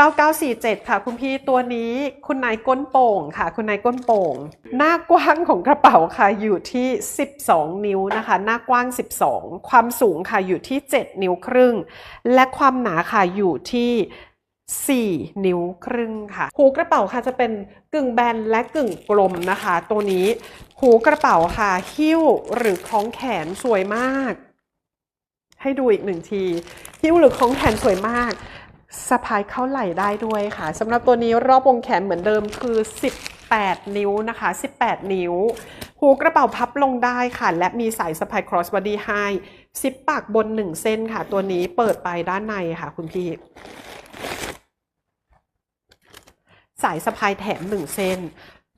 9947 ค่ะ คุณพี่ตัวนี้คุณนายก้นโป่งค่ะ คุณนายก้นโป่ง หน้ากว้างของกระเป๋าค่ะอยู่ที่ 12 นิ้วนะคะ หน้ากว้าง 12 ความสูงค่ะอยู่ที่ 7 นิ้วครึ่ง และความหนาค่ะอยู่ที่ 4 นิ้วครึ่งค่ะ หูกระเป๋าค่ะจะเป็นกึ่งแบนและกึ่งกลมนะคะ ตัวนี้หูกระเป๋าค่ะหิ้วหรือคล้องแขนสวยมาก ให้ดูอีกหนึ่งทีหิ้วหรือคล้องแขนสวยมาก สะพายเข้าไหล่ได้ด้วยค่ะสำหรับตัวนี้รอบวงแขนเหมือนเดิมคือ 18 นิ้วนะคะ 18 นิ้ว หูกระเป๋าพับลงได้ค่ะ และมีสายสะพาย cross body ให้ซิปปากบน 1 เส้นค่ะ ตัวนี้เปิดไปด้านในค่ะคุณพี่ สายสะพายแถม 1 เส้น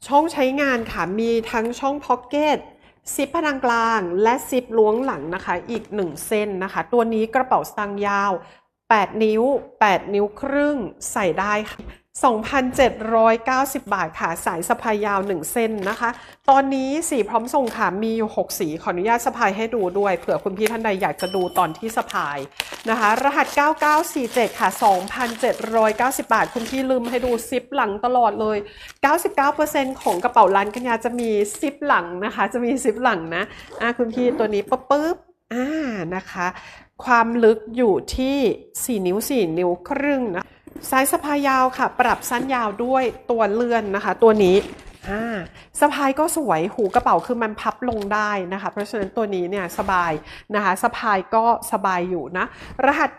ช่องใช้งานค่ะ มีทั้งช่องพ็อกเก็ตซิปพนังกลางและซิปล้วงหลังนะคะ อีก 1 เส้นนะคะ ตัวนี้กระเป๋าสตางค์ยาว 8 นิ้ว 8 นิ้วครึ่งใส่ได้ค่ะ2,790 บาทค่ะ สายสะพายยาว 1 เส้นนะคะ ตอนนี้สีพร้อมส่งค่ะ มีอยู่ 6 สี ขออนุญาตสะพายให้ดูด้วย เผื่อคุณพี่ท่านใดอยากจะดูตอนที่สะพายนะคะ รหัส 9947 ค่ะ 2,790 บาท คุณพี่ลืมให้ดูซิปหลังตลอดเลย 99%ของกระเป๋าร้านกัญญาจะมีซิปหลังนะคะ จะมีซิปหลังนะ อะคุณพี่ตัวนี้ปุ๊บปุ๊บ อ่านะคะ ความลึกอยู่ที่ 4 นิ้ว 4 นิ้วครึ่งนะสายสะพายยาวค่ะ ปรับสั้นยาวด้วยตัวเลื่อนนะคะ ตัวนี้ สะพายก็สวยหูกระเป๋าคือมันพับลงได้นะคะ เพราะฉะนั้นตัวนี้เนี่ยสบายนะคะสะพายก็สบายอยู่นะ รหัส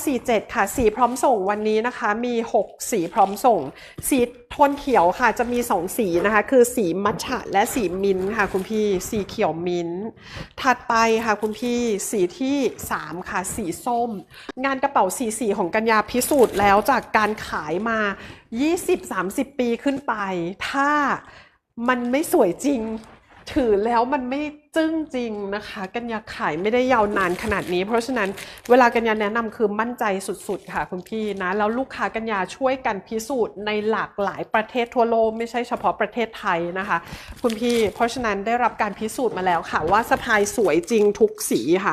9947 ค่ะ สีพร้อมส่งวันนี้นะคะ มี 6 สีพร้อมส่ง สีโทนเขียวค่ะจะมี 2 สีนะคะ คือสีมัทฉะและสีมิ้นค่ะคุณพี่สีเขียวมิ้น ถัดไปค่ะคุณพี่สีที่ 3 ค่ะ สีส้ม งานกระเป๋าสีสีของกัญญาพิสูจน์แล้วจากการขายมา 20-30 ปีขึ้นไป ถ้ามันไม่สวยจริง ถือแล้วมันไม่จึ้งจริงนะคะ กัญญาขายไม่ได้ยาวนานขนาดนี้ เพราะฉะนั้นเวลากัญญาแนะนำคือมั่นใจสุดๆ ค่ะคุณพี่นะ แล้วลูกค้ากัญญาช่วยกันพิสูจน์ในหลากหลายประเทศทั่วโลกไม่ใช่เฉพาะประเทศไทยนะคะ คุณพี่ เพราะฉะนั้นได้รับการพิสูจน์มาแล้วค่ะ ว่าสะพายสวยจริงทุกสีค่ะ